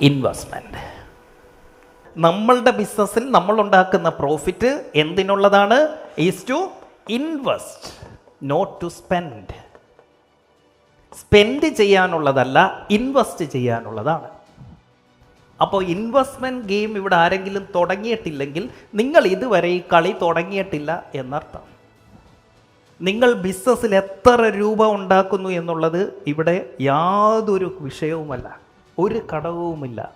Investment നമ്മളുടെ ബിസിനസ്സിൽ നമ്മൾ ഉണ്ടാക്കുന്ന profit എന്തിനുള്ളതാണ്? Is to invest not to spend spend ചെയ്യാനുള്ളതല്ല invest ചെയ്യാനുള്ളതാണ്. അപ്പോൾ ഇൻവെസ്റ്റ്മെന്റ് ഗെയിം ഇവിടെ ആരെങ്കിലും തുടങ്ങിയിട്ടില്ലെങ്കിൽ നിങ്ങൾ ഇതുവരെ ഈ കളി തുടങ്ങിയിട്ടില്ല എന്നർത്ഥം. നിങ്ങൾ ബിസിനസ്സിൽ എത്ര രൂപ ഉണ്ടാക്കുന്നു എന്നുള്ളത് ഇവിടെ യാതൊരു വിഷയവുമല്ല. ഒരു ഘടകവുമില്ല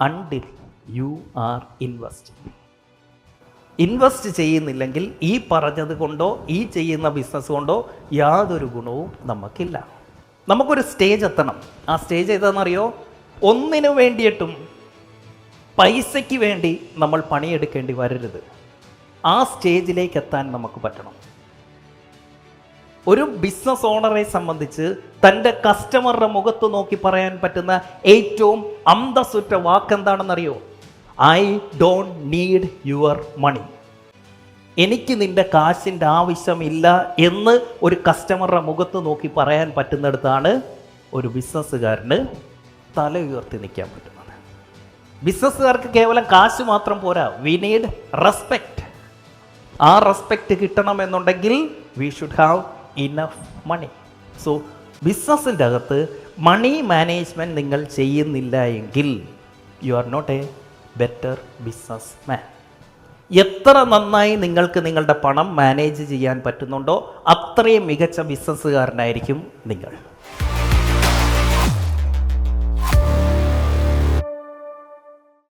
until you are invest invest ചെയ്യുന്നില്ലെങ്കിൽ ഈ പറഞ്ഞത് കൊണ്ടോ ഈ ചെയ്യുന്ന ബിസിനസ് കൊണ്ടോ യാതൊരു ഗുണവും നമുക്കില്ല. നമുക്കൊരു സ്റ്റേജ് എത്തണം. ആ സ്റ്റേജ് ഏതാണെന്നറിയോ? ഒന്നിനു വേണ്ടിയിട്ടും പൈസയ്ക്ക് വേണ്ടി നമ്മൾ പണിയെടുക്കേണ്ടി വരരുത്. ആ സ്റ്റേജിലേക്ക് എത്താൻ നമുക്ക് പറ്റണം. ഒരു ബിസിനസ് ഓണറെ സംബന്ധിച്ച് തന്റെ കസ്റ്റമറുടെ മുഖത്ത് നോക്കി പറയാൻ പറ്റുന്ന ഏറ്റവും അന്തസ്സുറ്റ വാക്ക് എന്താണെന്നറിയോ I don't need your money എനിക്ക് നിന്റെ കാശിന്റെ ആവശ്യമില്ല എന്ന് ഒരു കസ്റ്റമറുടെ മുഖത്ത് നോക്കി പറയാൻ പറ്റുന്നിടത്താണ് ഒരു ബിസിനസ്സുകാരന് തല ഉയർത്തി നിൽക്കാൻ പറ്റുന്നത്. ബിസിനസ്സുകാർക്ക് കേവലം കാശ് മാത്രം പോരാ. വി നീഡ് റെസ്പെക്റ്റ് ആ റെസ്പെക്റ്റ് കിട്ടണമെന്നുണ്ടെങ്കിൽ we should have enough money so ബിസിനസ്സിന്റെ അകത്ത് മണി മാനേജ്മെന്റ് നിങ്ങൾ ചെയ്യുന്നില്ല എങ്കിൽ you are not a better businessman എത്ര നന്നായി നിങ്ങൾക്ക് നിങ്ങളുടെ പണം മാനേജ് ചെയ്യാൻ പറ്റുന്നുണ്ടോ അത്രയും മികച്ച ബിസിനസ്സുകാരനായിരിക്കും നിങ്ങൾ.